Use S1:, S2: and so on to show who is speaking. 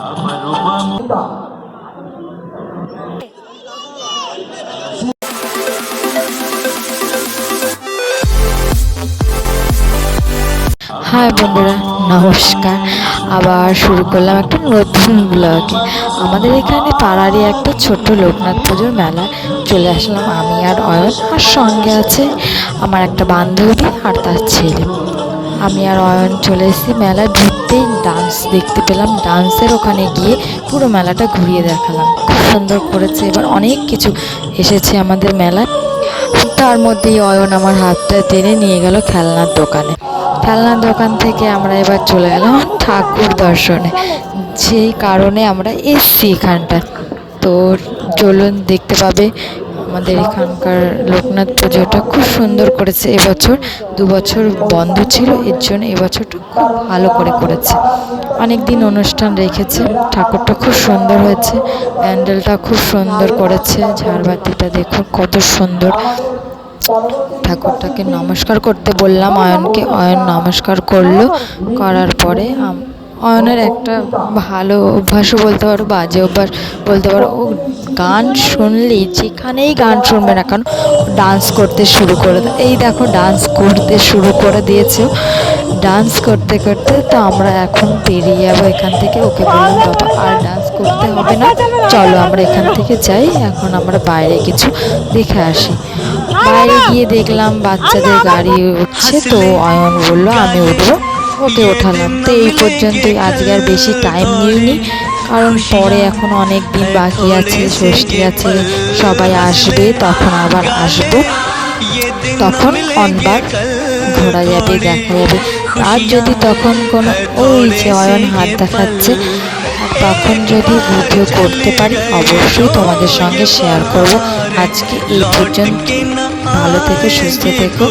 S1: High বন্ধুরা, নমস্কার। আবার শুরু করলাম একটা নতুন ব্লগে আমাদের এখানে পাড়ারই একটা ছোট্ট লোকনাথ পুজোর মেলা। চলে আসলাম আমি আর অয়ন, আর সঙ্গে আছে আমার একটা বান্ধবী আর তার ছেলে। আমি আর অয়ন চলে এসেছি মেলায় ঢুকতেই ডান্স দেখতে পেলাম। ডান্সের ওখানে গিয়ে পুরো মেলাটা ঘুরিয়ে দেখালাম। খুব সুন্দর করেছে। এবার অনেক কিছু এসেছে আমাদের মেলায়। তার মধ্যেই অয়ন আমার হাতটা টেনে নিয়ে গেল খেলনার দোকানে। খেলনার দোকান থেকে আমরা এবার চলে গেলাম ঠাকুর দর্শনে। যেই কারণে আমরা এসছি এখানটা তো চলুন দেখতে পাবে আমাদের এখানকার লোকনাথ পুজোটা খুব সুন্দর করেছে। এবছর দু বছর বন্ধ ছিল, এর জন্য এবছরটা খুব ভালো করে করেছে। অনেক দিন অনুষ্ঠান রেখেছে, ঠাকুরটা খুব সুন্দর হয়েছে, প্যান্ডেলটা খুব সুন্দর করেছে, ঝাড়বাতিটা দেখুন কত সুন্দর। ঠাকুরটাকে নমস্কার করতে বললাম অয়নকে অয়ন নমস্কার করল, করার পরে অয়নের একটা ভালো অভ্যাসও বলতে পারো, বাজে অভ্যাস বলতে পারো। ও গান শুনলেই যেখানেই গান শুনবে না কেন ডান্স করতে শুরু করে দেয়। এই দেখো ডান্স করতে শুরু করে দিয়েছে ডান্স করতে করতে তো আমরা এখন বেরিয়ে যাব এখান থেকে, ওকে বললাম, বাবা, আর ডান্স করতে হবে না। চলো আমরা এখান থেকে যাই, এখন আমরা বাইরে কিছু দেখে আসি। বাইরে গিয়ে দেখলাম, বাচ্চাদের গাড়ি উঠছে, তো অয়ন বলল, আমি উঠবো। ওঠে ওঠালাম তো এই পর্যন্তই আজকে আর বেশি টাইম নিইনি, কারণ পরে এখন অনেক দিন বাকি আছে, ষষ্ঠী আছে, সবাই আসবে, তখন আবার আসব। তখন অনবার ঘোরা যাবে, দেখা যাবে। আর যদি তখন কোনো, ওই যে অয়ন হাত দেখাচ্ছে, তখন যদি ভিডিও করতে পারি, অবশ্যই তোমাদের সঙ্গে শেয়ার করব। আজকে এই পর্যন্ত। ভালো থেকে, সুস্থ থেকো।